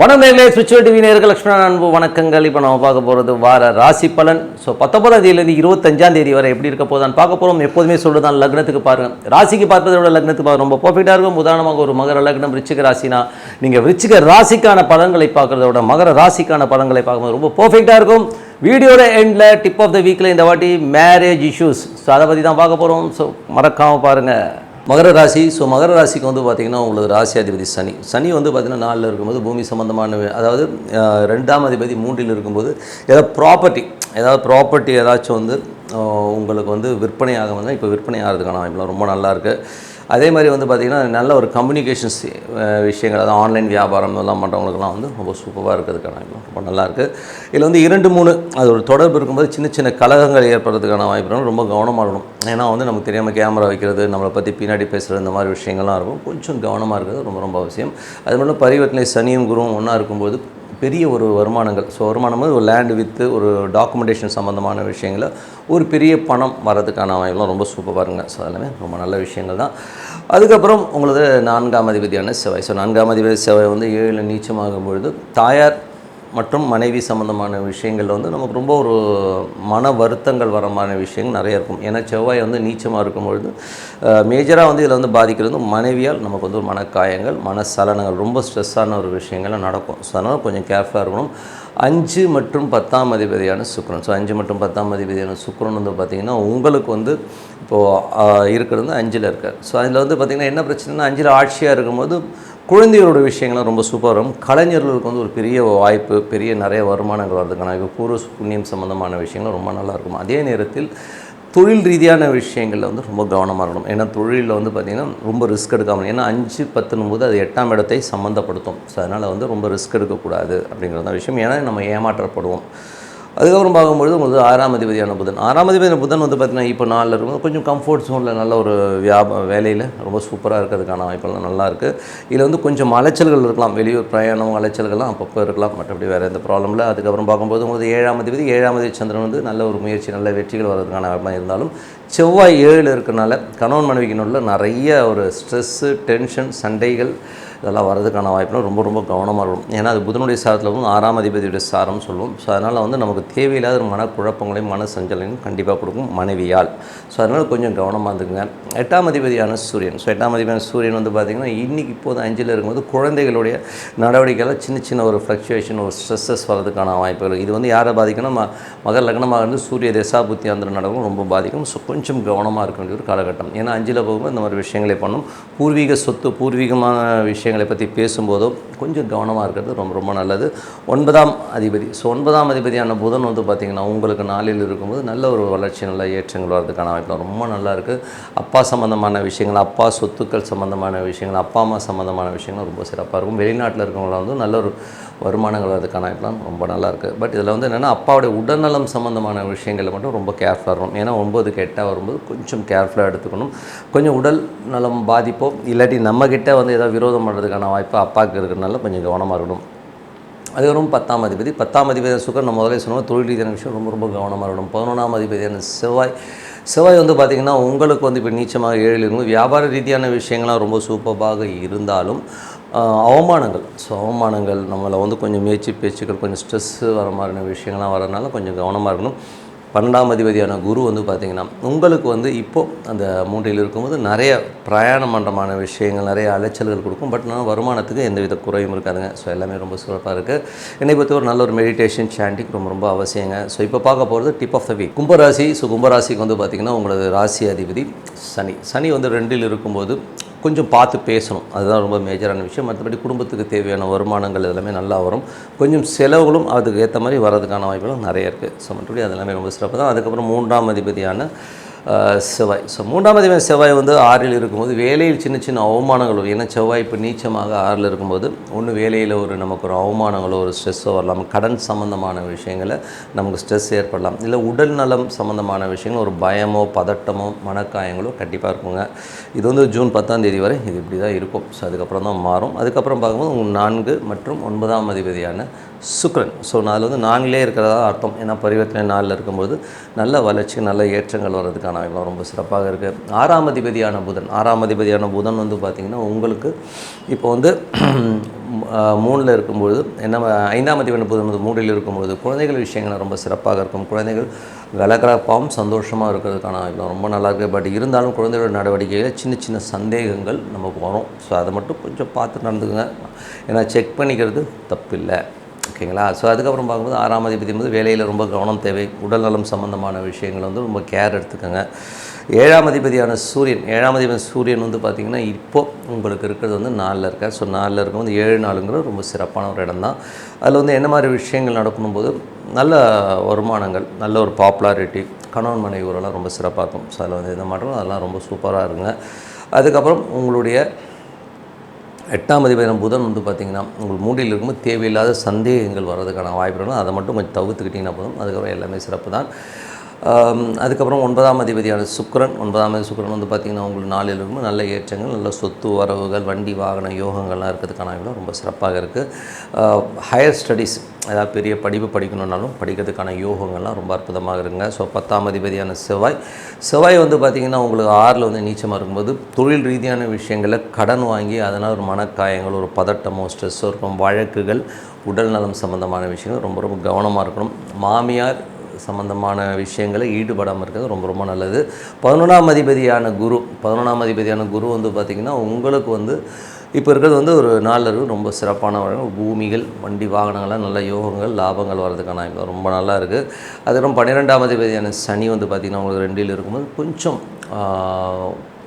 வணமேலே நேர்களே டிவி நேர்கள் லட்சுமண அன்பு வணக்கங்கள். இப்போ நம்ம பார்க்க போகிறது வார ராசி பலன். ஸோ பத்தொன்பதாம் தேதியிலேருந்து இருபத்தஞ்சாம் தேதி வரை எப்படி இருக்க போதான் பார்க்க போகிறோம் எப்போதுமே சொல்லுதான் லக்னத்துக்கு பாருங்கள் ராசிக்கு பார்ப்பதை விட லக்னத்துக்கு பார்க்க ரொம்ப பர்ஃபெக்டாக இருக்கும். உதாரணமாக ஒரு மகர லக்னம் ரிச்சிக ராசினா நீங்கள் ரிச்சிக ராசிக்கான பலன்களை பார்க்குறத விட மகர ராசிக்கான பலன்களை பார்க்கும்போது ரொம்ப பர்ஃபெக்டாக இருக்கும். வீடியோட எண்டில் டிப் ஆஃப் த வீக்கில் இந்த வாட்டி மேரேஜ் இஷ்யூஸ் ஸோ அதை பற்றி தான் பார்க்க போகிறோம் ஸோ மறக்காமல் பாருங்கள் மகர ராசி ஸோ மகர ராசிக்கு வந்து பார்த்திங்கன்னா உங்களுக்கு ராசி அதிபதி சனி. சனி வந்து பார்த்திங்கன்னா நாலில் இருக்கும்போது பூமி சம்மந்தமான அதாவது ரெண்டாம் அதிபதி மூன்றில் இருக்கும்போது ஏதாவது ப்ராப்பர்ட்டி ஏதாவது ப்ராப்பர்ட்டி ஏதாச்சும் வந்து உங்களுக்கு வந்து விற்பனை ஆக வந்தால் இப்போ விற்பனை ஆகிறதுக்கான வாய்ப்புலாம் ரொம்ப நல்லாயிருக்கு அதே மாதிரி வந்து பார்த்திங்கன்னா நல்ல ஒரு கம்யூனிகேஷன்ஸ் விஷயங்கள் அதாவது ஆன்லைன் வியாபாரம் இதெல்லாம் பண்ணுறவங்களுக்குலாம் வந்து ரொம்ப சூப்பராக இருக்கிறதுக்கான ரொம்ப நல்லாயிருக்கு. இதில் வந்து இரண்டு மூணு அது ஒரு தொடர்பு இருக்கும்போது சின்ன சின்ன கலகங்கள் ஏற்படுறதுக்கான வாய்ப்புகள் ரொம்ப கவனமாக இருக்கணும். ஏன்னா வந்து நமக்கு தெரியாமல் கேமரா வைக்கிறது நம்மளை பற்றி பின்னாடி பேசுகிறது இந்த மாதிரி விஷயங்கள்லாம் இருக்கும். கொஞ்சம் கவனமாக இருக்கிறது ரொம்ப ரொம்ப அவசியம். அது மட்டும் பரிவர்த்தனை சனியும் குருவும் ஒன்றா இருக்கும்போது பெரிய ஒரு வருமானங்கள். ஸோ வருமானம் ஒரு லேண்டு வித்து ஒரு டாக்குமெண்டேஷன் சம்மந்தமான விஷயங்கள ஒரு பெரிய பணம் வர்றதுக்கான வாய்ப்புலாம் ரொம்ப சூப்பராக இருங்க ஸோ அதெல்லாமே ரொம்ப நல்ல விஷயங்கள் தான். அதுக்கப்புறம் உங்களது நான்காம் அதிபதியான செவ்வாய். ஸோ நான்காம் அதிபதி செவ்வாய் வந்து ஏழில் நீச்சமாகும் பொழுது தாயார் மற்றும் மனைவி சம்மந்தமான விஷயங்கள் வந்து நமக்கு ரொம்ப ஒரு மன வருத்தங்கள் வரமான விஷயங்கள் நிறைய இருக்கும். ஏன்னா செவ்வாய் வந்து நீச்சமாக இருக்கும் பொழுது மேஜராக வந்து இதில் வந்து பாதிக்கிறது மனைவியால் நமக்கு வந்து ஒரு மனக்காயங்கள் மனசலனங்கள் ரொம்ப ஸ்ட்ரெஸ்ஸான ஒரு விஷயங்கள்லாம் நடக்கும். ஸோ அதனால் கொஞ்சம் கேர்ஃபுல்லாக இருக்கணும். அஞ்சு மற்றும் பத்தாம் அதிபதியான சுக்ரன் ஸோ அஞ்சு மற்றும் பத்தாம் அதிபதியான சுக்ரன் வந்து பார்த்திங்கன்னா உங்களுக்கு வந்து இப்போது இருக்கிறது வந்து அஞ்சில் இருக்கார். ஸோ அதில் வந்து பார்த்திங்கன்னா என்ன பிரச்சனைனா அஞ்சில் ஆட்சியாக இருக்கும்போது குழந்தைகளோட விஷயங்கள்லாம் ரொம்ப சூப்பராக வரும் கலைஞர்களுக்கு வந்து ஒரு பெரிய வாய்ப்பு பெரிய நிறைய வருமானங்கள் வர்றதுக்கான இப்போ பூர்வ புண்ணியம் சம்மந்தமான விஷயங்கள் ரொம்ப நல்லா இருக்கும். அதே நேரத்தில் தொழில் ரீதியான விஷயங்களில் வந்து ரொம்ப கவனமாக இருக்கணும். ஏன்னா தொழிலில் வந்து பார்த்திங்கன்னா ரொம்ப ரிஸ்க் எடுக்காமல் ஏன்னா அஞ்சு பத்துனும் போது அது எட்டாம் இடத்தை சம்மந்தப்படுத்தும் ஸோ அதனால் வந்து ரொம்ப ரிஸ்க் எடுக்கக்கூடாது அப்படிங்கிறது தான் விஷயம். ஏன்னா நம்ம ஏமாற்றப்படுவோம். அதுக்கப்புறம் பார்க்கும்பொழுது உங்களுக்கு ஆறாம் அதிபதியான புதன். ஆறாம் அதிபதியான புதன் வந்து பார்த்திங்கன்னா இப்போ நாளில் இருக்கும் கொஞ்சம் கம்ஃபர்ட் ஜோனில் நல்ல ஒரு வியாப வேலையில் ரொம்ப சூப்பராக இருக்கிறதுக்கான வாய்ப்பெல்லாம் நல்லா இருக்குது இதில் வந்து கொஞ்சம் அலைச்சல்கள் இருக்கலாம். வெளியூர் பிரயாணம் அலைச்சல்கள்லாம் அப்பப்போ இருக்கலாம். மற்றபடி வேறு எந்த ப்ராப்ளம் இல்லை. அதுக்கப்புறம் பார்க்கும்போது உங்களுக்கு ஏழாம் அதிபதி ஏழாம் அதிபதி சந்திரன் வந்து நல்ல ஒரு முயற்சி நல்ல வெற்றிகள் வர்றதுக்கான வாய்ப்பாக இருந்தாலும் செவ்வாய் ஏழில் இருக்கனால கணவன் மனைவிக்கு உள்ள நிறைய ஒரு ஸ்ட்ரெஸ்ஸு டென்ஷன் சண்டைகள் இதெல்லாம் வரதுக்கான வாய்ப்புலாம் ரொம்ப ரொம்ப கவனமாக இருக்கும் ஏன்னா அது புதனுடைய சாரத்தில் வந்து ஆறாம் அதிபதியுடைய சாரம் சொல்லுவோம் ஸோ அதனால் வந்து நமக்கு தேவையில்லாத ஒரு மனக்குழப்பங்களையும் மன சஞ்சலையும் கண்டிப்பாக கொடுக்கும் மனைவியால். ஸோ அதனால் கொஞ்சம் கவனமாக இருந்துக்குங்க. எட்டாம் அதிபதியான சூரியன். ஸோ எட்டாம் அதிபதியான சூரியன் வந்து பார்த்திங்கன்னா இன்றைக்கி இப்போது அஞ்சில் இருக்கும்போது குழந்தைகளுடைய நடவடிக்கையில் சின்ன சின்ன ஒரு ஃப்ளக்சுவேஷன் ஒரு ஸ்ட்ரெஸ்ஸஸ் வரதுக்கான வாய்ப்புகள். இது வந்து யாரை பாதிக்கணும் ம- மகர் லக்னமாக இருந்து சூரிய தசாபுத்தி அந்த நடக்கும் ரொம்ப பாதிக்கும். ஸோ கொஞ்சம் கவனமாக இருக்க வேண்டிய ஒரு காலகட்டம். ஏன்னா அஞ்சில் போகும்போது இந்த மாதிரி விஷயங்களே பண்ணும். பூர்வீக சொத்து பூர்வீகமான விஷயங்கள் பற்றி பேசும்போதோ கொஞ்சம் கவனமாக இருக்கிறது ரொம்ப ரொம்ப நல்லது. ஒன்பதாம் அதிபதி ஸோ ஒன்பதாம் அதிபதியான புதன் வந்து பார்த்திங்கன்னா உங்களுக்கு நாளில் இருக்கும்போது நல்ல ஒரு வளர்ச்சி நல்ல ஏற்றங்கள் வர்றதுக்கான வாய்ப்பு ரொம்ப நல்லா இருக்குது அப்பா சம்மந்தமான விஷயங்கள் அப்பா சொத்துக்கள் சம்மந்தமான விஷயங்கள் அப்பா அம்மா சம்மந்தமான விஷயங்கள் ரொம்ப சிறப்பாக இருக்கும். வெளிநாட்டில் இருக்கவங்களாம் வந்து நல்ல ஒரு வருமானங்கள் அதுக்கான வாய்ப்புலாம் ரொம்ப நல்லா இருக்குது பட் இதில் வந்து என்னென்னா அப்பாவுடைய உடல்நலம் சம்மந்தமான விஷயங்களில் மட்டும் ரொம்ப கேர்ஃபுல்லாக இருக்கணும். ஏன்னா ஒம்பது கெட்டாக வரும்போது கொஞ்சம் கேர்ஃபுல்லாக எடுத்துக்கணும். கொஞ்சம் உடல் நலம் பாதிப்போ இல்லாட்டி நம்மக்கிட்ட வந்து ஏதாவது விரோதம் பண்ணுறதுக்கான வாய்ப்பு அப்பாவுக்கு இருக்கிறதுனால கொஞ்சம் கவனமாக இருக்கணும். அதுக்கப்புறம் பத்தாம் அதிபதி. பத்தாம் அதிபதி சுக்கர் நம்ம முதலே சொன்னோம் தொழில் ரீதியான விஷயம் ரொம்ப ரொம்ப கவனமாக இருக்கணும். பதினொன்றாம் அதிபதியான செவ்வாய் செவ்வாய் வந்து பார்த்திங்கன்னா உங்களுக்கு வந்து இப்போ நீச்சமாக ஏழில் இருக்கும் வியாபார ரீதியான விஷயங்கள்லாம் ரொம்ப சூப்பராக இருந்தாலும் அவமானங்கள். ஸோ அவமானங்கள் நம்மளை வந்து கொஞ்சம் முயற்சி பேச்சுக்கள் கொஞ்சம் ஸ்ட்ரெஸ்ஸு வர மாதிரியான விஷயங்கள்லாம் வரனால கொஞ்சம் கவனமாக இருக்கணும். பன்னெண்டாம் அதிபதியான குரு வந்து பார்த்திங்கன்னா உங்களுக்கு வந்து இப்போது அந்த மூன்றையில் இருக்கும்போது நிறைய பிரயாணம் பண்ணுறமான விஷயங்கள் நிறைய அலைச்சல்கள் கொடுக்கும். பட் நான் வருமானத்துக்கு எந்தவித குறையும் இருக்காதுங்க. ஸோ எல்லாமே ரொம்ப சிறப்பாக இருக்குது என்னை பொறுத்த ஒரு நல்ல ஒரு மெடிடேஷன் சாண்டிங் ரொம்ப ரொம்ப அவசியங்க. ஸோ இப்போ பார்க்க போகிறது டிப் ஆஃப் த வீக் கும்பராசி ஸோ கும்பராசிக்கு வந்து பார்த்திங்கன்னா உங்களது ராசி அதிபதி சனி. சனி வந்து ரெண்டில் இருக்கும்போது கொஞ்சம் பார்த்து பேசணும். அதுதான் ரொம்ப மேஜரான விஷயம். மற்றபடி குடும்பத்துக்கு தேவையான வருமானங்கள் எல்லாமே நல்லா வரும். கொஞ்சம் செலவுகளும் அதுக்கு ஏற்ற மாதிரி வரதுக்கான வாய்ப்புகளும் நிறைய இருக்குது ஸோ மற்றபடி அது எல்லாமே ரொம்ப சிறப்பு தான் அதுக்கப்புறம் மூன்றாம் அதிபதியான செவ்வாய். ஸோ மூன்றாம் அதிபதி செவ்வாய் வந்து ஆறில் இருக்கும்போது வேலையில் சின்ன சின்ன அவமானங்கள் வரும். ஏன்னா செவ்வாய் இப்போ நீச்சமாக ஆறில் இருக்கும்போது ஒன்று வேலையில் ஒரு நமக்கு ஒரு அவமானங்களோ ஒரு ஸ்ட்ரெஸ்ஸோ வரலாம். கடன் சம்மந்தமான விஷயங்களை நமக்கு ஸ்ட்ரெஸ் ஏற்படலாம். இல்லை உடல் நலம் சம்மந்தமான விஷயங்கள் ஒரு பயமோ பதட்டமோ மனக்காயங்களோ கண்டிப்பாக இருக்குங்க. இது வந்து ஜூன் பத்தாம் தேதி வரை இது இப்படி தான் இருக்கும். ஸோ அதுக்கப்புறம் தான் மாறும். அதுக்கப்புறம் பார்க்கும்போது நான்கு மற்றும் ஒன்பதாம் அதிபதியான சுக்ரன். ஸோ அதில் வந்து நான்கிலே இருக்கிறதா அர்த்தம். ஏன்னா பரிவர்த்தனை நாளில் இருக்கும்போது நல்ல வளர்ச்சி நல்ல ஏற்றங்கள் வர்றதுக்கான வாய்ப்பு ரொம்ப சிறப்பாக இருக்குது ஆறாம் அதிபதியான புதன். ஆறாம் அதிபதியான புதன் வந்து பார்த்திங்கன்னா உங்களுக்கு இப்போ வந்து மூணில் இருக்கும்பொழுது என்ன ஐந்தாம் அதிபதியான புதன் வந்து மூணில் இருக்கும்பொழுது குழந்தைகள் விஷயங்கள் ரொம்ப சிறப்பாக இருக்கும். குழந்தைகள் கலகலப்பாகவும் சந்தோஷமாக இருக்கிறதுக்கான வாய்ப்பு ரொம்ப நல்லா இருக்குது பட் இருந்தாலும் குழந்தைகளோட நடவடிக்கையில் சின்ன சின்ன சந்தேகங்கள் நமக்கு வரும். ஸோ அதை மட்டும் கொஞ்சம் பார்த்து நடந்துக்குங்க. ஏன்னா செக் பண்ணிக்கிறது தப்பில்லை. ஓகேங்களா? ஸோ அதுக்கப்புறம் பார்க்கும்போது ஆறாம் அதிபதி வந்து வேலையில் ரொம்ப கவனம் தேவை உடல்நலம் சம்மந்தமான விஷயங்கள் வந்து ரொம்ப கேர் எடுத்துக்கோங்க. ஏழாம் அதிபதியான சூரியன் ஏழாம் அதிபதி சூரியன் வந்து பார்த்திங்கன்னா இப்போது உங்களுக்கு இருக்கிறது வந்து நாலில் இருக்கார். ஸோ நாலில் இருக்கும்போது ஏழு நாளுங்கிறது ரொம்ப சிறப்பான ஒரு இடம் தான் அதில் வந்து என்ன மாதிரி விஷயங்கள் நடக்கணும் போது நல்ல வருமானங்கள் நல்ல ஒரு பாப்புலாரிட்டி கணவன் மனைவி உறவுலாம் ரொம்ப சிறப்பாக இருக்கும். ஸோ அதில் வந்து எந்த மாற்றம் அதெல்லாம் ரொம்ப சூப்பராக இருங்க அதுக்கப்புறம் உங்களுடைய எட்டாம் அதிபதியான புதன் வந்து பார்த்திங்கன்னா உங்கள் மூடியில் இருக்கும்போது தேவையில்லாத சந்தேகங்கள் வர்றதுக்கான வாய்ப்பு இருக்கும் அதை மட்டும் கொஞ்சம் தவிர்த்துக்கிட்டிங்கன்னா போதும். அதுக்கப்புறம் எல்லாமே சிறப்பு தான். அதுக்கப்புறம் ஒன்பதாம் அதிபதியான சுக்கரன். ஒன்பதாம் அதிபதி வந்து பார்த்திங்கன்னா உங்களுக்கு நாளில் இருக்கும்போது நல்ல ஏற்றங்கள் நல்ல சொத்து வரவுகள் வண்டி வாகன யோகங்கள்லாம் இருக்கிறதுக்கான ரொம்ப சிறப்பாக இருக்குது ஹையர் ஸ்டடீஸ் ஏதாவது பெரிய படிப்பு படிக்கணுன்னாலும் படிக்கிறதுக்கான யோகங்கள்லாம் ரொம்ப அற்புதமாக இருங்க ஸோ பத்தாம் அதிபதியான செவ்வாய். செவ்வாய் வந்து பார்த்திங்கன்னா உங்களுக்கு ஆறில் வந்து நீச்சமாக இருக்கும்போது தொழில் ரீதியான விஷயங்களில் கடன் வாங்கி அதனால் ஒரு மனக்காயங்கள் ஒரு பதட்டமோ ஸ்ட்ரெஸ்ஸோ இருக்கும் வழக்குகள் உடல் நலம் சம்மந்தமான விஷயங்கள் ரொம்ப ரொம்ப கவனமாக இருக்கணும். மாமியார் சம்மந்தமான விஷயங்களை ஈடுபடாமல் இருக்கிறது ரொம்ப ரொம்ப நல்லது. பதினொன்றாம் அதிபதியான குரு பதினொன்றாம் அதிபதியான குரு வந்து பார்த்திங்கன்னா உங்களுக்கு வந்து இப்போ இருக்கிறது வந்து ஒரு நாளில் ரொம்ப சிறப்பான பூமிகள் வண்டி வாகனங்கள்லாம் நல்ல யோகங்கள் லாபங்கள் வர்றதுக்கான வாய்ப்பு ரொம்ப நல்லா இருக்குது அதுக்கப்புறம் பன்னிரெண்டாம் அதிபதியான சனி வந்து பார்த்திங்கன்னா உங்களுக்கு ரெண்டில் இருக்கும்போது கொஞ்சம்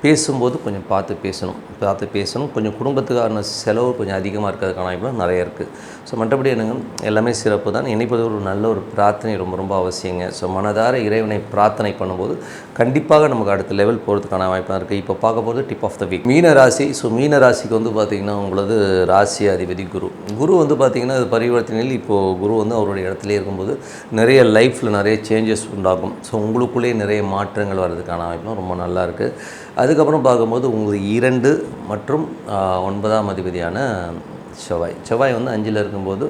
பேசும்போது கொஞ்சம் பார்த்து பேசணும். பார்த்து பேசணும். கொஞ்சம் குடும்பத்துக்கான செலவு கொஞ்சம் அதிகமாக இருக்கிறதுக்கான வாய்ப்பு நிறைய இருக்குது ஸோ மற்றபடி என்னங்க? எல்லாமே சிறப்பு தான். இணைப்பது ஒரு நல்ல ஒரு பிரார்த்தனை ரொம்ப ரொம்ப அவசியங்க. ஸோ மனதார இறைவனை பிரார்த்தனை பண்ணும்போது கண்டிப்பாக நமக்கு அடுத்த லெவல் போகிறதுக்கான வாய்ப்பாக இருக்குது இப்போ பார்க்க போகிறது டிப் ஆஃப் த வீக் மீன ராசி. ஸோ மீன ராசிக்கு வந்து பார்த்திங்கன்னா உங்களது ராசி அதிபதி குரு. குரு வந்து பார்த்திங்கன்னா அது பரிவர்த்தனையில் இப்போது குரு வந்து அவருடைய இடத்துலேயே இருக்கும்போது நிறைய லைஃப்பில் நிறைய சேஞ்சஸ் உண்டாகும். ஸோ உங்களுக்குள்ளேயே நிறைய மாற்றங்கள் வர்றதுக்கான வாய்ப்பும் ரொம்ப நல்லா இருக்குது அதுக்கப்புறம் பார்க்கும்போது உங்களுக்கு இரண்டு மற்றும் ஒன்பதாம் அதிபதியான செவ்வாய். செவ்வாய் வந்து அஞ்சில் இருக்கும்போது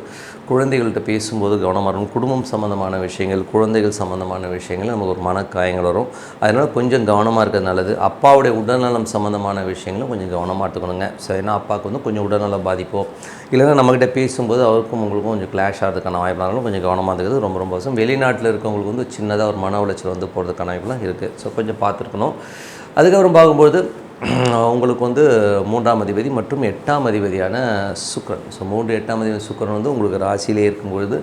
குழந்தைகள்கிட்ட பேசும்போது கவனமாக இருக்கும் குடும்பம் சம்மந்தமான விஷயங்கள் குழந்தைகள் சம்மந்தமான விஷயங்கள் நமக்கு ஒரு மனக்காயங்கள் வரும். அதனால் கொஞ்சம் கவனமாக இருக்கிறது நல்லது. அப்பாவுடைய உடல்நலம் சம்மந்தமான விஷயங்களும் கொஞ்சம் கவனமாக எடுத்துக்கணுங்க. ஸோ ஏன்னா அப்பாவுக்கு வந்து கொஞ்சம் உடல்நலம் பாதிப்போ. இல்லைன்னா நம்மக்கிட்ட பேசும்போது அவருக்கும் உங்களுக்கும் கொஞ்சம் கிளாஷ் ஆகிறதுக்கான வாய்ப்பாக கொஞ்சம் கவனமாக இருக்கிறது ரொம்ப ரொம்ப அவசியம். வெளிநாட்டில் இருக்கவங்களுக்கு வந்து சின்னதாக ஒரு மன உளைச்சல் வந்து போகிறதுக்கான வாய்ப்புலாம் இருக்குது ஸோ கொஞ்சம் பார்த்துருக்கணும். அதுக்கப்புறம் பார்க்கும்போது உங்களுக்கு வந்து மூன்றாம் அதிபதி மற்றும் எட்டாம் அதிபதியான சுக்கிரன். ஸோ மூன்று எட்டாம் அதிபதி சுக்கிரன் வந்து உங்களுக்கு ராசியிலே இருக்கும் பொழுது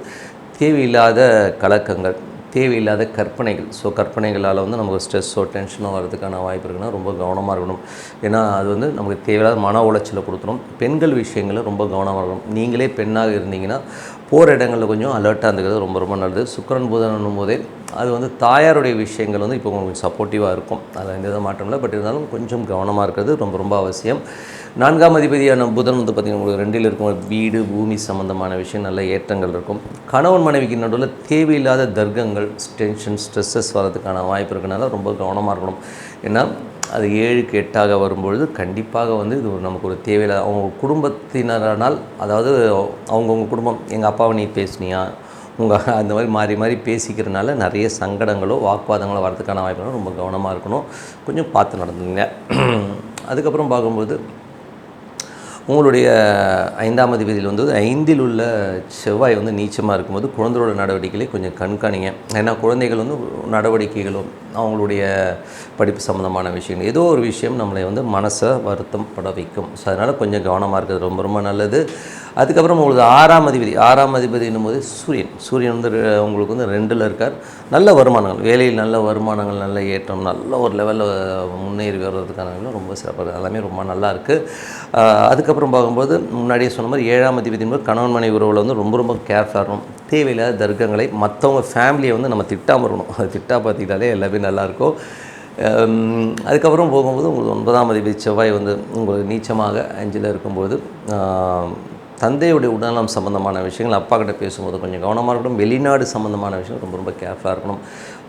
தேவையில்லாத கலக்கங்கள். தேவையில்லாத கற்பனைகள். ஸோ கற்பனைகளால் வந்து நமக்கு ஸ்ட்ரெஸ்ஸோ டென்ஷனோ வரதுக்கான வாய்ப்பு இருக்குன்னா ரொம்ப கவனமாக இருக்கணும். ஏன்னா அது வந்து நமக்கு தேவையில்லாத மன உளைச்சலை கொடுத்துரும். பெண்கள் விஷயங்களில் ரொம்ப கவனமாக இருக்கணும். நீங்களே பெண்ணாக இருந்தீங்கன்னா போகிற இடங்களில் கொஞ்சம் அலர்ட்டாக இருந்துக்கிறது ரொம்ப ரொம்ப நல்லது. சுக்கிரன் புதன் போதே அது வந்து தாயாருடைய விஷயங்கள் வந்து இப்போ உங்களுக்கு சப்போர்ட்டிவாக இருக்கும். அதில் எந்த வித மாற்றம் இல்லை. பட் இருந்தாலும் கொஞ்சம் கவனமாக இருக்கிறது ரொம்ப ரொம்ப அவசியம். நான்காம் அதிபதியான புதன் வந்து பார்த்திங்கன்னா உங்களுக்கு ரெண்டில் இருக்கும். வீடு பூமி சம்மந்தமான விஷயம் நல்ல ஏற்றங்கள் இருக்கும். கணவன் மனைவிக்கு நடுவில் தேவையில்லாத தர்க்கங்கள் டென்ஷன் ஸ்ட்ரெஸ்ஸஸ் வரதுக்கான வாய்ப்பு இருக்கனால ரொம்ப கவனமாக இருக்கணும். ஏன்னா அது ஏழுக்கு எட்டாக வரும்பொழுது கண்டிப்பாக வந்து இது ஒரு நமக்கு ஒரு தேவையில்லை அவங்க குடும்பத்தினரானால் அதாவது அவங்கவுங்க குடும்பம் எங்கள் அப்பாவை நீ பேசுனியா? உங்கள் அந்த மாதிரி மாறி மாறி பேசிக்கிறனால நிறைய சங்கடங்களோ வாக்குவாதங்களோ வரதுக்கான வாய்ப்புகளும் ரொம்ப கவனமாக இருக்கணும். கொஞ்சம் பார்த்து நடந்துங்க அதுக்கப்புறம் பார்க்கும்போது உங்களுடைய ஐந்தாம் அதிபதியில் வந்து ஐந்தில் உள்ள செவ்வாய் வந்து நீச்சமாக இருக்கும்போது குழந்தையோட நடவடிக்கைகளை கொஞ்சம் கண்காணிங்க. ஏன்னா குழந்தைகள் வந்து நடவடிக்கைகளும் அவங்களுடைய படிப்பு சம்மந்தமான விஷயங்கள். ஏதோ ஒரு விஷயம் நம்மளை வந்து மனசை வருத்தம் பட வைக்கும். ஸோ அதனால் கொஞ்சம் கவனமாக இருக்கிறது ரொம்ப ரொம்ப நல்லது. அதுக்கப்புறம் உங்களுக்கு ஆறாம் அதிபதி ஆறாம் அதிபதினும் போது சூரியன். சூரியன் வந்து உங்களுக்கு வந்து ரெண்டில் இருக்கார். நல்ல வருமானங்கள் வேலையில் நல்ல வருமானங்கள் நல்ல ஏற்றம் நல்ல ஒரு லெவலில் முன்னேறி வர்றதுக்கான ரொம்ப சிறப்பாக எல்லாமே ரொம்ப நல்லா இருக்குது அதுக்கப்புறம் பார்க்கும்போது முன்னாடியே சொன்ன மாதிரி ஏழாம் அதிபதி போது கணவன் மனைவி உறவில் வந்து ரொம்ப ரொம்ப கேர்ஃபுல்லாக இருக்கணும் தேவையில்லாத தர்க்கங்களை மற்றவங்க ஃபேமிலியை வந்து நம்ம திட்டாமல் இருக்கணும். அது திட்டா பார்த்துக்கிட்டாலே எல்லாமே நல்லாயிருக்கும் அதுக்கப்புறம் போகும்போது உங்களுக்கு ஒன்பதாம் அதிபதி செவ்வாய் வந்து உங்களுக்கு நீச்சமாக அஞ்சில் இருக்கும்போது தந்தையுடைய உடல்நலம் சம்மந்தமான விஷயங்கள் அப்பா கிட்ட பேசும்போது கொஞ்சம் கவனமாக இருக்கணும். வெளிநாடு சம்மந்தமான விஷயம் ரொம்ப ரொம்ப கேர்ஃபுல்லாக இருக்கணும்.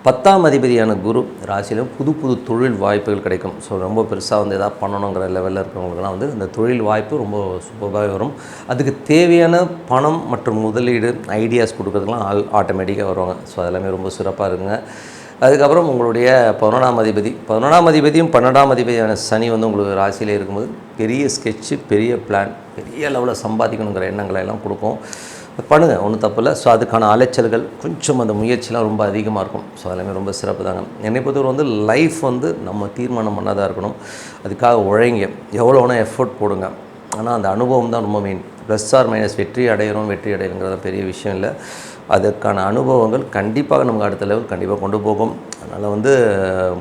பத்தாம் அதிபதியான குரு ராசியிலும் புது புது தொழில் வாய்ப்புகள் கிடைக்கும். ஸோ ரொம்ப பெருசாக வந்து எதாவது பண்ணணுங்கிற லெவலில் இருக்கிறவங்களுக்குலாம் வந்து இந்த தொழில் வாய்ப்பு ரொம்ப சூப்பராக வரும். அதுக்கு தேவையான பணம் மற்றும் முதலீடு ஐடியாஸ் கொடுக்குறதுலாம் ஆல் ஆட்டோமேட்டிக்காக வருவாங்க. ஸோ அதெல்லாமே ரொம்ப சிறப்பாக இருக்குங்க. அதுக்கப்புறம் உங்களுடைய பதினொன்றாம் அதிபதி. பதினொன்றாம் அதிபதியும் பன்னெண்டாம் அதிபதியான சனி வந்து உங்களுக்கு ராசியில் இருக்கும்போது பெரிய ஸ்கெட்சு பெரிய பிளான் பெரிய லெவலில் சம்பாதிக்கணுங்கிற எண்ணங்களை எல்லாம் கொடுக்கும். பண்ணுங்கள் ஒன்றும் தப்பு இல்லை. ஸோ அதுக்கான அலைச்சல்கள் கொஞ்சம் அந்த முயற்சிலாம் ரொம்ப அதிகமாக இருக்கும். ஸோ அதெல்லாமே ரொம்ப சிறப்பு தாங்க. என்னை பொறுத்தவரை வந்து லைஃப் வந்து நம்ம தீர்மானம் பண்ணாதான் இருக்கணும். அதுக்காக உழைங்க. எவ்வளோ வேணால் எஃபோர்ட் போடுங்க. ஆனால் அந்த அனுபவம் தான் ரொம்ப மெயின் ப்ளஸ் ஆர் மைனஸ் வெற்றி அடையிறோம் வெற்றி அடையணுங்கிறத பெரிய விஷயம் இல்லை. அதற்கான அனுபவங்கள் கண்டிப்பாக நமக்கு அடுத்த லெவல் கண்டிப்பாக கொண்டு போகும். அதனால் வந்து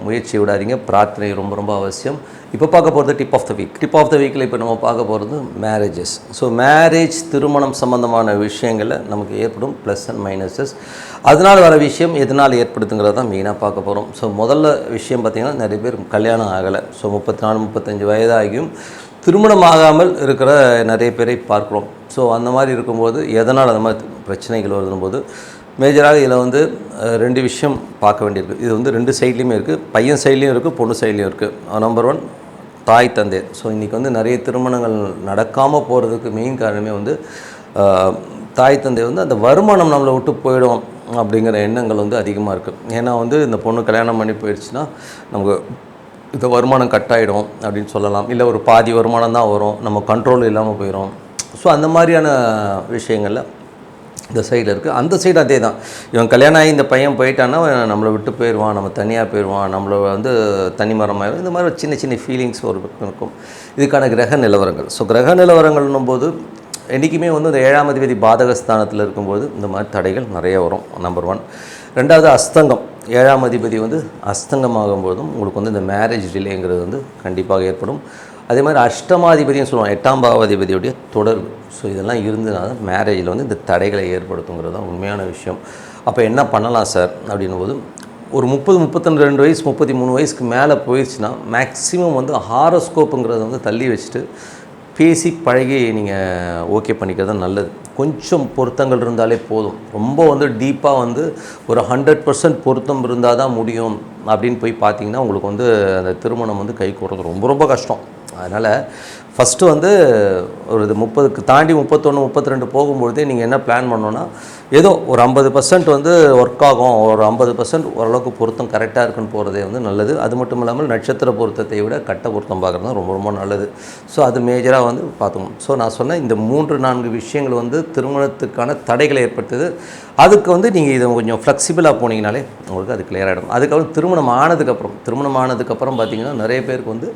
முயற்சி விடாதீங்க. பிரார்த்தனை ரொம்ப ரொம்ப அவசியம். இப்போ பார்க்க போகிறது tip of the week tip of the வீக்கில் இப்போ நம்ம பார்க்க போகிறது மேரேஜஸ் ஸோ மேரேஜ் திருமணம் சம்மந்தமான விஷயங்களில் நமக்கு ஏற்படும் ப்ளஸ் அண்ட் மைனஸஸ் அதனால் வர விஷயம் எதனால் ஏற்படுத்துங்கிறத தான் மெயினாக பார்க்க போகிறோம் ஸோ முதல்ல விஷயம் பார்த்திங்கன்னா நிறைய பேர் கல்யாணம் ஆகலை. ஸோ முப்பத்தி நாலு முப்பத்தஞ்சு வயதாகியும் திருமணம் ஆகாமல் இருக்கிற நிறைய பேரை பார்க்குறோம். ஸோ அந்த மாதிரி இருக்கும்போது எதனால் அந்த மாதிரி பிரச்சனைகள் வருதும்போது மேஜராக இதில் வந்து ரெண்டு விஷயம் பார்க்க வேண்டியிருக்கு. இது வந்து ரெண்டு சைட்லேயுமே இருக்குது பையன் சைட்லேயும் இருக்குது பொண்ணு சைட்லேயும் இருக்குது நம்பர் ஒன் தாய் தந்தை. ஸோ இன்றைக்கி வந்து நிறைய திருமணங்கள் நடக்காமல் போகிறதுக்கு மெயின் காரணமே வந்து தாய் தந்தை வந்து அந்த வருமானம் நம்மளை விட்டு போயிடும் அப்படிங்கிற எண்ணங்கள் வந்து அதிகமாக இருக்குது ஏன்னா வந்து இந்த பொண்ணு கல்யாணம் பண்ணி போயிடுச்சுன்னா நமக்கு இந்த வருமானம் கட் ஆகிடும் அப்படின்னு சொல்லலாம். இல்லை ஒரு பாதி வருமானம் தான் வரும். நம்ம கண்ட்ரோல் இல்லாமல் போயிடும் ஸோ அந்த மாதிரியான விஷயங்களில் இந்த சைடில் இருக்குது அந்த சைடு அதே தான். இவன் கல்யாணம் ஆகி இந்த பையன் போயிட்டான்னா நம்மளை விட்டு போயிடுவான் நம்ம தனியாக போயிடுவான் நம்மளை வந்து தனிமரமாக இந்த மாதிரி சின்ன சின்ன ஃபீலிங்ஸ் ஒரு பக்கம் இருக்கும். இதுக்கான கிரக நிலவரங்கள். ஸோ கிரக நிலவரங்கள்னும் போது என்றைக்குமே வந்து இந்த ஏழாம் அதிபதி பாதகஸ்தானத்தில் இருக்கும்போது இந்த மாதிரி தடைகள் நிறைய வரும். நம்பர் ஒன் ரெண்டாவது அஸ்தங்கம். ஏழாம் அதிபதி வந்து அஸ்தங்கமாகும் போதும் உங்களுக்கு வந்து இந்த மேரேஜ் டிலேங்கிறது வந்து கண்டிப்பாக ஏற்படும். அதே மாதிரி அஷ்டமாதிபதியும் சொல்லுவோம் எட்டாம் பாவாதிபதியுடைய தொடர்பு. ஸோ இதெல்லாம் இருந்ததுனால மேரேஜில் வந்து இந்த தடைகளை ஏற்படுத்துங்கிறது தான் உண்மையான விஷயம். அப்போ என்ன பண்ணலாம் சார்? அப்படின்னும் போது ஒரு முப்பது முப்பத்தி ரெண்டு வயசு முப்பத்தி மூணு வயசுக்கு மேலே போயிடுச்சுன்னா மேக்ஸிமம் வந்து ஹாரோஸ்கோப்புங்கிறத வந்து தள்ளி வச்சுட்டு பேசி பழகி நீங்கள் ஓகே பண்ணிக்கிறது நல்லது. கொஞ்சம் பொருத்தங்கள் இருந்தாலே போதும். ரொம்ப வந்து டீப்பாக வந்து ஒரு ஹண்ட்ரட் பர்சன்ட் பொருத்தம் இருந்தால் தான் முடியும் அப்படின்னு போய் பார்த்தீங்கன்னா உங்களுக்கு வந்து அந்த திருமணம் வந்து கை கூடுறது ரொம்ப ரொம்ப கஷ்டம். அதனால் ஃபஸ்ட்டு வந்து ஒரு இது முப்பதுக்கு தாண்டி முப்பத்தொன்று முப்பத்தி ரெண்டு போகும்பொழுதே நீங்கள் என்ன பிளான் பண்ணோன்னா ஏதோ ஒரு ஐம்பது பர்சன்ட் வந்து ஒர்க் ஆகும் ஒரு ஐம்பது பர்சன்ட் ஓரளவுக்கு பொருத்தம் கரெக்டாக இருக்குன்னு போகிறதே வந்து நல்லது. அது மட்டும் இல்லாமல் நட்சத்திர பொருத்தத்தை விட கட்ட பொருத்தம் பார்க்குறது தான் ரொம்ப ரொம்ப நல்லது. ஸோ அது மேஜராக வந்து பார்த்துக்கணும். ஸோ நான் சொன்ன இந்த மூன்று நான்கு விஷயங்கள் வந்து திருமணத்துக்கான தடைகளை ஏற்படுத்துது. அதுக்கு வந்து நீங்கள் இதை கொஞ்சம் ஃப்ளெக்சிபிளாக போனீங்கனாலே உங்களுக்கு அது clear ஆகிடும் அதுக்கப்புறம் திருமணம் ஆனதுக்கப்புறம் திருமணம் ஆனதுக்கப்புறம் பார்த்தீங்கன்னா நிறைய பேருக்கு வந்து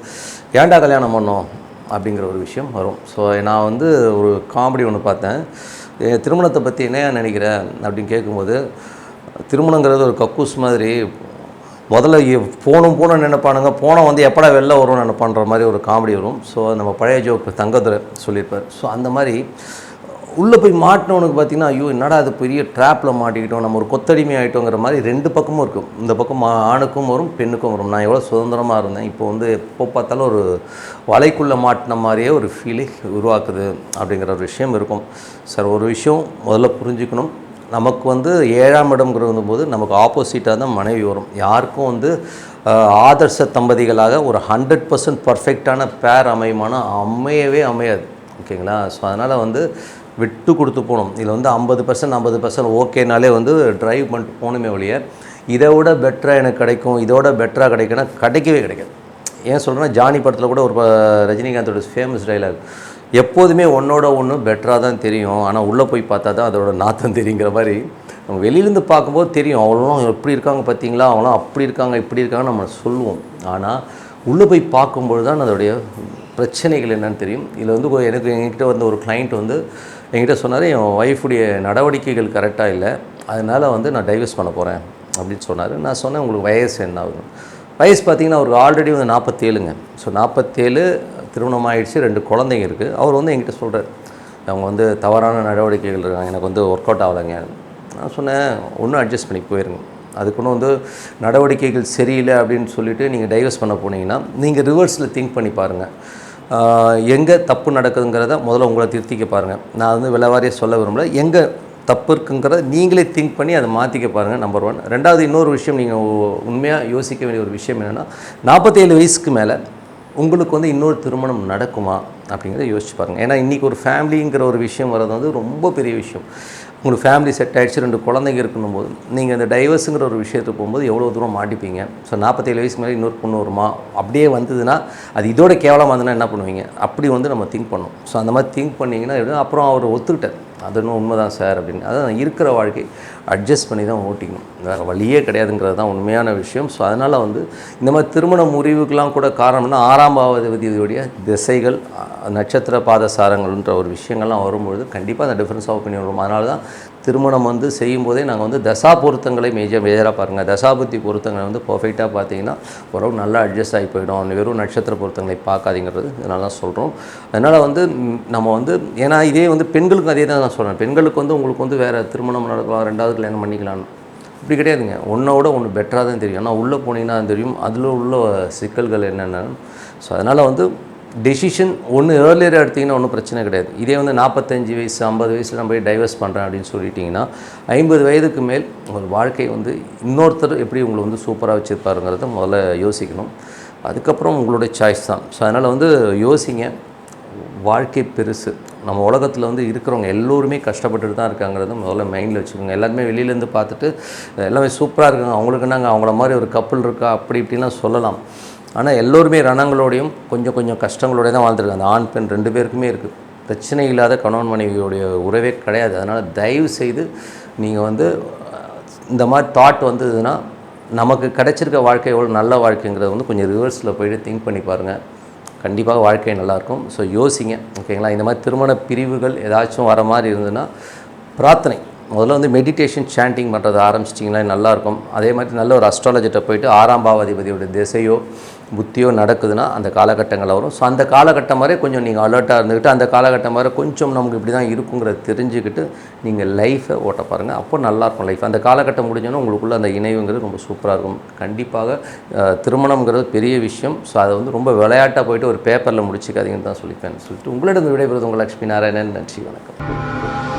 ஏன்டா கல்யாணம் பண்ணோம்? அப்படிங்கிற ஒரு விஷயம் வரும். ஸோ நான் வந்து ஒரு காமெடி ஒன்று பார்த்தேன். என் திருமணத்தை பற்றி என்ன நினைக்கிறேன் அப்படின்னு கேட்கும்போது திருமணங்கிறது ஒரு கக்கூஸ் மாதிரி முதல்ல போனும் போகணும் போகணும்னு நினைப்பானுங்க. போனால் வந்து எப்படா வெளில வரும்னு நினைப்பான்ற மாதிரி ஒரு காமெடி வரும். ஸோ நம்ம பழைய ஜோக்கு தங்கதுரை சொல்லியிருப்பார். ஸோ அந்த மாதிரி உள்ளே போய் மாட்டினவனுக்கு பார்த்தீங்கன்னா ஐயோ என்னடா அது பெரிய ட்ராப்பில் மாட்டிக்கிட்டோம் நம்ம ஒரு கொத்தடிமை ஆகிட்டோங்கிற மாதிரி ரெண்டு பக்கமும் இருக்கும். இந்த பக்கம் ஆணுக்கும் வரும் பெண்ணுக்கும் வரும். நான் எவ்வளோ சுதந்திரமாக இருந்தேன். இப்போ வந்து எப்போ பார்த்தாலும் ஒரு வலைக்குள்ளே மாட்டின மாதிரியே ஒரு ஃபீலிங் உருவாக்குது அப்படிங்கிற ஒரு விஷயம் இருக்கும். சார் ஒரு விஷயம் முதல்ல புரிஞ்சுக்கணும். நமக்கு வந்து ஏழாம் இடம்ங்கிறது போது நமக்கு ஆப்போசிட்டாக தான் மனைவி வரும். யாருக்கும் வந்து ஆதர்ச தம்பதிகளாக ஒரு ஹண்ட்ரட் பர்சன்ட் பர்ஃபெக்டான பேர் அமையுமானால் அமையவே அமையாது. ஓகேங்களா? ஸோ அதனால் வந்து விட்டு கொடுத்து போகணும். இதில் வந்து ஐம்பது பர்சன்ட் ஐம்பது பர்சன்ட் ஓகேனாலே வந்து டிரைவ் பண்ணிட்டு போகணுமே ஒழிய இதை விட பெட்டராக எனக்கு கிடைக்கும் இதோட பெட்டராக கிடைக்குன்னா கிடைக்கவே கிடைக்காது. ஏன் சொல்கிறேன்னா ஜானி படத்தில் கூட ஒரு ரஜினிகாந்தோட ஃபேமஸ் டைலாக் எப்போதுமே ஒன்றோட ஒன்று பெட்டராக தான் தெரியும். ஆனால் உள்ளே போய் பார்த்தா தான் அதோட நாத்தம் தெரியுங்கிற மாதிரி நம்ம வெளியிலேருந்து பார்க்கும்போது தெரியும். அவ்வளோலாம் எப்படி இருக்காங்க பார்த்தீங்களா? அவங்களாம் அப்படி இருக்காங்க இப்படி இருக்காங்க நம்ம சொல்லுவோம். ஆனால் உள்ளே போய் பார்க்கும்பொழுது தான் அதோடைய பிரச்சனைகள் என்னன்னு தெரியும். இதில் வந்து எனக்கு என்கிட்ட வந்து ஒரு கிளைண்ட் வந்து என்கிட்ட சொன்னார் என் ஒய்ஃபுடைய நடவடிக்கைகள் கரெக்டாக இல்லை. அதனால் வந்து நான் டைவர்ஸ் பண்ண போகிறேன் அப்படின்னு சொன்னார். நான் சொன்னேன் உங்களுக்கு வயசு என்ன ஆகுது? வயசு பார்த்தீங்கன்னா அவருக்கு ஆல்ரெடி வந்து நாற்பத்தேழுங்க ஸோ நாற்பத்தேழு திருமணம் ஆகிடுச்சு ரெண்டு குழந்தைங்க இருக்குது அவர் வந்து என்கிட்ட சொல்கிறார் அவங்க வந்து தவறான நடவடிக்கைகள் இருக்காங்க எனக்கு வந்து ஒர்க் அவுட் ஆகலைங்க. நான் சொன்னேன் ஒன்றும் அட்ஜஸ்ட் பண்ணி போயிருங்க. அதுக்குன்னு வந்து நடவடிக்கைகள் சரியில்லை அப்படின்னு சொல்லிவிட்டு நீங்கள் டைவர்ஸ் பண்ண போனீங்கன்னா நீங்கள் ரிவர்ஸில் திங்க் பண்ணி பாருங்கள் எங்கே தப்பு நடக்குதுங்கிறத முதல்ல உங்களை திருத்திக்க பாருங்கள் நான் வந்து விலைவாரியை சொல்ல விரும்பல. எங்கே தப்பு இருக்குங்கிறத நீங்களே திங்க் பண்ணி அதை மாற்றிக்க பாருங்கள் நம்பர் ஒன் ரெண்டாவது இன்னொரு விஷயம் நீங்கள் உண்மையாக யோசிக்க வேண்டிய ஒரு விஷயம் என்னென்னா நாற்பத்தேழு வயசுக்கு மேலே உங்களுக்கு வந்து இன்னொரு திருமணம் நடக்குமா அப்படிங்கிறத யோசிச்சு பாருங்கள் ஏன்னா இன்றைக்கி ஒரு ஃபேமிலிங்கிற ஒரு விஷயம் வர்றது வந்து ரொம்ப பெரிய விஷயம். உங்களுக்கு ஃபேமிலி செட் ஆகிடுச்சு ரெண்டு குழந்தைங்க இருக்கணும் போது நீங்கள் இந்த டைவர்ஸுங்கிற ஒரு விஷயத்துக்கு போகும்போது எவ்வளோ தூரம் மாட்டிப்பீங்க? ஸோ நாற்பத்தேழு வயசு மேலே இன்னொரு பொண்ணு வருமா? அப்படியே வந்ததுன்னா அது இதோட கேவலமாக இருந்ததுன்னா என்ன பண்ணுவீங்க? அப்படி வந்து நம்ம திங்க் பண்ணோம் ஸோ அந்த மாதிரி திங்க் பண்ணிங்கன்னா அப்புறம் அவர் ஒத்துக்கிட்டார். அதுன்னு உண்மை தான் சார் அப்படின்னு. அதான் இருக்கிற வாழ்க்கை அட்ஜஸ்ட் பண்ணி தான் ஓட்டிக்கணும். வேறு வழியே கிடையாதுங்கிறது தான் உண்மையான விஷயம். ஸோ அதனால் வந்து இந்த மாதிரி திருமண முறிவுக்கெலாம் கூட காரணம்னா ஆறாம் பாவதிபதியுடைய திசைகள் நட்சத்திர பாதசாரங்கள்ன்ற ஒரு விஷயங்கள்லாம் வரும்பொழுது கண்டிப்பாக அந்த டிஃப்ரென்ஸ் ஆஃப் ஒப்பீனியன் வரும். அதனால தான் திருமணம் வந்து செய்யும்போதே நாங்கள் வந்து தசா பொருத்தங்களை மேஜர் மேஜராக பாருங்கள் தசாபுத்தி பொருத்தங்களை வந்து பர்ஃபெக்டாக பார்த்தீங்கன்னா ஓரளவு நல்லா அட்ஜஸ்ட் ஆகி போயிடும். வெறும் நட்சத்திர பொருத்தங்களை பார்க்காதீங்கிறது இதனால சொல்கிறோம் அதனால் வந்து நம்ம வந்து ஏன்னா இதே வந்து பெண்களுக்கும் அதே தான் நான் சொல்கிறேன் பெண்களுக்கு வந்து உங்களுக்கு வந்து வேறு திருமணம் நடக்கலாம் ரெண்டாவது கல்யாணம் பண்ணிக்கலாம்னு. இப்படி கிடையாதுங்க. ஒன்றோட ஒன்று பெட்டராக தான் தெரியும். ஆனால் உள்ளே போனீங்கன்னா தெரியும். அதில் உள்ள சிக்கல்கள் என்னென்ன? ஸோ அதனால் வந்து டெசிஷன் ஒன்று ஏர்லியராக எடுத்திங்கன்னா ஒன்றும் பிரச்சனை கிடையாது. இதே வந்து நாற்பத்தஞ்சு வயசு ஐம்பது வயசில் நம்ம போய் டைவர்ஸ் பண்ணுறேன் அப்படின்னு சொல்லிட்டிங்கன்னா ஐம்பது வயதுக்கு மேல் உங்கள் வாழ்க்கை வந்து இன்னொருத்தர் எப்படி உங்களை வந்து சூப்பராக வச்சுருப்பாருங்கிறத முதல்ல யோசிக்கணும். அதுக்கப்புறம் உங்களுடைய சாய்ஸ் தான். ஸோ அதனால் வந்து யோசிங்க. வாழ்க்கை பெருசு. நம்ம உலகத்தில் வந்து இருக்கிறவங்க எல்லோருமே கஷ்டப்பட்டுட்டு தான் இருக்காங்கிறத முதல்ல மைண்டில் வச்சுக்கோங்க. எல்லாருமே வெளியிலேருந்து பார்த்துட்டு எல்லாமே சூப்பராக இருக்காங்க. அவங்களுக்கு நாங்கள் அவங்கள மாதிரி ஒரு கப்பல் இருக்கா? அப்படி இப்படிலாம் சொல்லலாம். ஆனால் எல்லோருமே ரணங்களோடையும் கொஞ்சம் கொஞ்சம் கஷ்டங்களோடய தான் வாழ்ந்துருக்காங்க. அந்த ஆண் பெண் ரெண்டு பேருக்குமே இருக்குது பிரச்சனை இல்லாத கணவன் மனைவியோடைய உறவே கிடையாது. அதனால் தயவு செய்து நீங்கள் வந்து இந்த மாதிரி தாட் வந்ததுன்னா நமக்கு கிடைச்சிருக்க வாழ்க்கை எவ்வளோ நல்ல வாழ்க்கைங்கிறத வந்து கொஞ்சம் ரிவர்ஸில் போயிட்டு திங்க் பண்ணி பாருங்கள் கண்டிப்பாக வாழ்க்கை நல்லாயிருக்கும் ஸோ யோசிங்க. ஓகேங்களா இந்த மாதிரி திருமண பிரிவுகள் ஏதாச்சும் வர மாதிரி இருந்ததுன்னா பிரார்த்தனை. முதல்ல வந்து மெடிடேஷன் சாண்டிங் பண்ணுறது ஆரம்பிச்சிட்டிங்கன்னா நல்லாயிருக்கும் அதே மாதிரி நல்ல ஒரு அஸ்ட்ராலஜிட்ட போயிட்டு ஆறாம் பாவாதிபதியோட திசையோ புத்தியோ நடக்குதுன்னா அந்த காலகட்டங்களில் வரும். ஸோ அந்த காலகட்டம் வரை கொஞ்சம் நீங்கள் அலர்ட்டாக இருந்துக்கிட்டு அந்த காலகட்டம் வரை கொஞ்சம் நமக்கு இப்படி தான் இருக்குங்கிறத தெரிஞ்சுக்கிட்டு நீங்கள் லைஃப்பை ஓட்ட பாருங்கள் அப்போ நல்லாயிருக்கும் லைஃப் அந்த காலகட்டம் முடிஞ்சோன்னா உங்களுக்குள்ள அந்த இணைவுங்கிறது ரொம்ப சூப்பராக இருக்கும். கண்டிப்பாக திருமணங்கிறது பெரிய விஷயம். ஸோ அதை வந்து ரொம்ப விளையாட்டாக போயிட்டு ஒரு பேப்பரில் முடிச்சுக்காதீங்கன்னு தான் சொல்லிப்பேன். சொல்லிட்டு உங்களிடம் விடைபெறுவது உங்கள் லட்சுமி நாராயணன். நன்றி வணக்கம்.